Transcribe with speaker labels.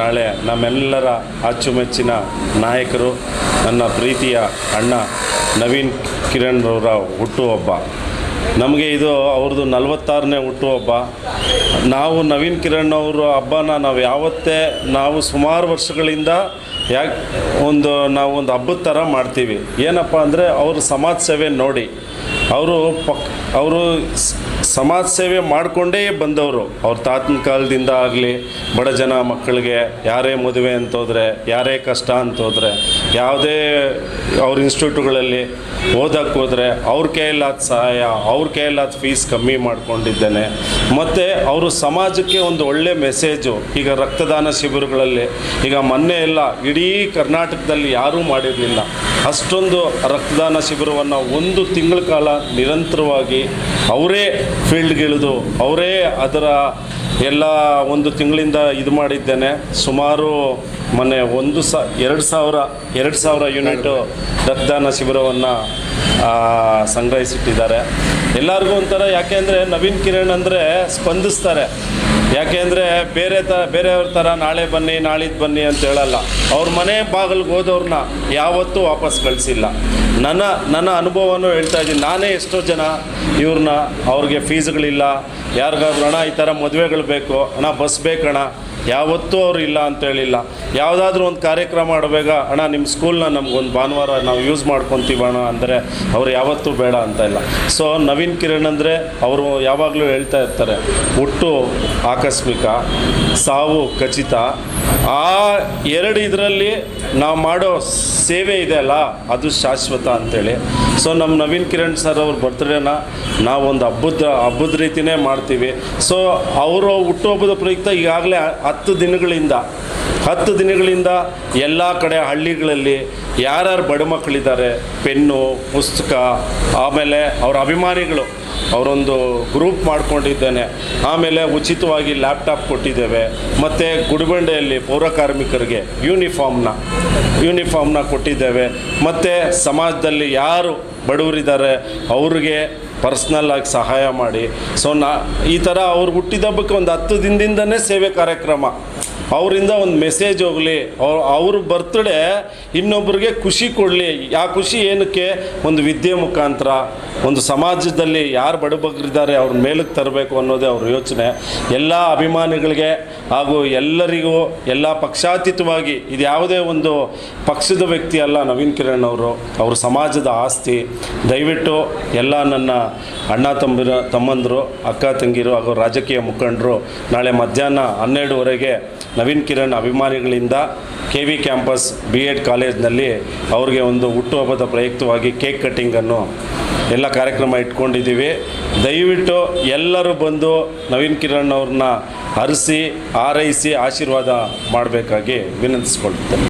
Speaker 1: ನಾಳೆ ನಮ್ಮೆಲ್ಲರ ಅಚ್ಚುಮೆಚ್ಚಿನ ನಾಯಕರು, ನನ್ನ ಪ್ರೀತಿಯ ಅಣ್ಣ ನವೀನ್ ಕಿರಣ್ ಅವರ ಹುಟ್ಟುಹಬ್ಬ. ನಮಗೆ ಇದು ಅವ್ರದ್ದು ನಲವತ್ತಾರನೇ ಹುಟ್ಟುಹಬ್ಬ. ನಾವು ನವೀನ್ ಕಿರಣ್ ಅವರ ಹಬ್ಬನ ನಾವು ಯಾವತ್ತೇ, ನಾವು ಸುಮಾರು ವರ್ಷಗಳಿಂದ ಯಾಕೆ ಒಂದು ನಾವು ಒಂದು ಹಬ್ಬದ ಥರ ಮಾಡ್ತೀವಿ. ಏನಪ್ಪ ಅಂದರೆ ಅವರು ಸಮಾಜ ಸೇವೆ ನೋಡಿ. ಅವರು ಪಕ್, ಅವರು ಸಮಾಜ ಸೇವೆ ಮಾಡಿಕೊಂಡೇ ಬಂದವರು. ಅವ್ರ ತಾತನ ಕಾಲದಿಂದ ಆಗಲಿ, ಬಡ ಜನ ಮಕ್ಕಳಿಗೆ ಯಾರೇ ಮದುವೆ ಅಂತೋದ್ರೆ ಯಾರೇ ಕಷ್ಟ ಅಂತೋದ್ರೆ ಯಾವುದೇ ಅವ್ರ ಇನ್ಸ್ಟಿಟ್ಯೂಟ್ಗಳಲ್ಲಿ ಓದಕ್ಕೆ ಹೋದರೆ ಅವ್ರ ಕೈಯಲ್ಲಾದ ಸಹಾಯ, ಅವ್ರ ಕೈಯಲ್ಲಾದ ಫೀಸ್ ಕಮ್ಮಿ ಮಾಡಿಕೊಂಡಿದ್ದೇನೆ. ಮತ್ತು ಅವರು ಸಮಾಜಕ್ಕೆ ಒಂದು ಒಳ್ಳೆ ಮೆಸೇಜು. ಈಗ ರಕ್ತದಾನ ಶಿಬಿರಗಳಲ್ಲಿ, ಈಗ ಮೊನ್ನೆ ಎಲ್ಲ ಇಡೀ ಕರ್ನಾಟಕದಲ್ಲಿ ಯಾರೂ ಮಾಡಿರಲಿಲ್ಲ. ಅಷ್ಟೊಂದು ರಕ್ತದಾನ ಶಿಬಿರವನ್ನು ಒಂದು ತಿಂಗಳ ಕಾಲ ನಿರಂತರವಾಗಿ ಅವರೇ ಫೀಲ್ಡ್ಗಿಳಿದು, ಅವರೇ ಅದರ ಎಲ್ಲ ಒಂದು ತಿಂಗಳಿಂದ ಇದು ಮಾಡಿದ್ದೇನೆ. ಸುಮಾರು ಮೊನ್ನೆ ಒಂದು ಸ, ಎರಡು ಸಾವಿರ ಎರಡು ಸಾವಿರ ಯೂನಿಟು ರಕ್ತದಾನ ಶಿಬಿರವನ್ನು ಸಂಗ್ರಹಿಸಿಟ್ಟಿದ್ದಾರೆ. ಎಲ್ಲರಿಗೂ ಒಂಥರ ಯಾಕೆಂದರೆ ನವೀನ್ ಕಿರಣ್ ಅಂದರೆ ಸ್ಪಂದಿಸ್ತಾರೆ. ಯಾಕೆಂದರೆ ಬೇರೆ ತ, ಬೇರೆಯವ್ರ ಥರ ನಾಳೆ ಬನ್ನಿ ನಾಳಿದ್ದು ಬನ್ನಿ ಅಂತ ಹೇಳಲ್ಲ. ಅವ್ರ ಮನೆ ಬಾಗಿಲಿಗೆ ಹೋದವ್ರನ್ನ ಯಾವತ್ತೂ ವಾಪಸ್ ಕಳಿಸಿಲ್ಲ. ನನ್ನ ನನ್ನ ಅನುಭವನೂ ಹೇಳ್ತಾ ಇದ್ದೀನಿ. ನಾನೇ ಎಷ್ಟೋ ಜನ ಇವ್ರನ್ನ ಅವ್ರಿಗೆ ಫೀಸ್ಗಳಿಲ್ಲ ಯಾರಿಗಾದ್ರೂ ಅಣ್ಣ ಈ ಥರ ಮದುವೆಗಳು ಬೇಕು ಅಣ್ಣ ಬಸ್ ಬೇಕಣ್ಣ ಯಾವತ್ತೂ ಅವರು ಇಲ್ಲ ಅಂತ ಹೇಳಿಲ್ಲ. ಯಾವುದಾದ್ರೂ ಒಂದು ಕಾರ್ಯಕ್ರಮ ಮಾಡಬೇಕ ಅಣ್ಣ ನಿಮ್ಮ ಸ್ಕೂಲ್ನ ನಮ್ಗೊಂದು ಭಾನುವಾರ ನಾವು ಯೂಸ್ ಮಾಡ್ಕೊತೀವಿ ಅಣ್ಣ ಅಂದರೆ ಅವ್ರು ಯಾವತ್ತೂ ಬೇಡ ಅಂತ ಇಲ್ಲ. ಸೊ ನವೀನ್ ಕಿರಣ್ ಅಂದರೆ ಅವರು ಯಾವಾಗಲೂ ಹೇಳ್ತಾ ಇರ್ತಾರೆ, ಹುಟ್ಟು ಆಕಸ್ಮಿಕ, ಸಾವು ಖಚಿತ ಆ ಎರಡು ಇದರಲ್ಲಿ ನಾವು ಮಾಡೋ ಸೇವೆ ಇದೆ ಅಲ್ಲ, ಅದು ಶಾಶ್ವತ ಅಂತೇಳಿ. ಸೊ ನಮ್ಮ ನವೀನ್ ಕಿರಣ್ ಸರ್ ಅವ್ರ ಬರ್ತ್ಡೇನ ನಾವೊಂದು ಹಬ್ಬದ ಹಬ್ಬದ ರೀತಿಯೇ ಮಾಡ್ತೀವಿ. ಸೊ ಅವರು ಹುಟ್ಟುಹಬ್ಬದ ಪ್ರಯುಕ್ತ ಈಗಾಗಲೇ ಹತ್ತು ದಿನಗಳಿಂದ ಹತ್ತು ದಿನಗಳಿಂದ ಎಲ್ಲ ಕಡೆ ಹಳ್ಳಿಗಳಲ್ಲಿ ಯಾರ್ಯಾರು ಬಡ ಮಕ್ಕಳಿದ್ದಾರೆ, ಪೆನ್ನು, ಪುಸ್ತಕ, ಆಮೇಲೆ ಅವರ ಅಭಿಮಾನಿಗಳು, ಅವರೊಂದು ಗ್ರೂಪ್ ಮಾಡಿಕೊಂಡಿದ್ದೇನೆ. ಆಮೇಲೆ ಉಚಿತವಾಗಿ ಲ್ಯಾಪ್ಟಾಪ್ ಕೊಟ್ಟಿದ್ದೇವೆ. ಮತ್ತು ಗುಡಿಬಂಡೆಯಲ್ಲಿ ಪೌರ ಕಾರ್ಮಿಕರಿಗೆ ಯೂನಿಫಾರ್ಮ್ನ ಯೂನಿಫಾರ್ಮ್ನ ಕೊಟ್ಟಿದ್ದೇವೆ. ಮತ್ತು ಸಮಾಜದಲ್ಲಿ ಯಾರು ಬಡವರಿದ್ದಾರೆ, ಅವ್ರಿಗೆ ಪರ್ಸ್ನಲ್ ಆಗಿ ಸಹಾಯ ಮಾಡಿ. ಸೊ ನಾ, ಈ ಥರ ಅವ್ರು ಹುಟ್ಟಿದಬ್ಬಕ್ಕೆ ಒಂದು ಹತ್ತು ದಿನದಿಂದನೇ ಸೇವೆ ಕಾರ್ಯಕ್ರಮ. ಅವರಿಂದ ಒಂದು ಮೆಸೇಜ್ ಹೋಗಲಿ. ಅವ್ರು ಬರ್ತ್ಡೇ ಇನ್ನೊಬ್ಬರಿಗೆ ಖುಷಿ ಕೊಡಲಿ. ಆ ಖುಷಿ ಏನಕ್ಕೆ? ಒಂದು ವಿದ್ಯೆ ಮುಖಾಂತರ. ಒಂದು ಸಮಾಜದಲ್ಲಿ ಯಾರು ಬಡಬಗ್ರಿದ್ದಾರೆ ಅವ್ರ ಮೇಲಕ್ಕೆ ತರಬೇಕು ಅನ್ನೋದೇ ಅವ್ರ ಯೋಚನೆ. ಎಲ್ಲ ಅಭಿಮಾನಿಗಳಿಗೆ ಹಾಗೂ ಎಲ್ಲರಿಗೂ, ಎಲ್ಲ ಪಕ್ಷಾತೀತವಾಗಿ ಇದು ಯಾವುದೇ ಒಂದು ಪಕ್ಷದ ವ್ಯಕ್ತಿ ಅಲ್ಲ ನವೀನ್ ಕಿರಣ್ ಅವರು, ಅವ್ರ ಸಮಾಜದ ಆಸ್ತಿ. ದಯವಿಟ್ಟು ಎಲ್ಲ ನನ್ನ ಅಣ್ಣ ತಮ್ಮಿರ ತಮ್ಮಂದರು, ಅಕ್ಕ ತಂಗಿರು ಹಾಗೂ ರಾಜಕೀಯ ಮುಖಂಡರು ನಾಳೆ ಮಧ್ಯಾಹ್ನ ಹನ್ನೆರಡುವರೆಗೆ Naveen Kiran ಅಭಿಮಾನಿಗಳಿಂದ K V campus B Ed ಕಾಲೇಜ್ನಲ್ಲಿ ಅವ್ರಿಗೆ ಒಂದು ಹುಟ್ಟುಹಬ್ಬದ ಪ್ರಯುಕ್ತವಾಗಿ ಕೇಕ್ ಕಟ್ಟಿಂಗನ್ನು ಎಲ್ಲ ಕಾರ್ಯಕ್ರಮ ಇಟ್ಕೊಂಡಿದ್ದೀವಿ. ದಯವಿಟ್ಟು ಎಲ್ಲರೂ ಬಂದು ನವೀನ್ ಕಿರಣ್ ಅವ್ರನ್ನ ಹರಿಸಿ ಆರೈಸಿ, ಆಶೀರ್ವಾದ ಮಾಡಬೇಕಾಗಿ ವಿನಂತಿಸ್ಕೊಳ್ತೇನೆ.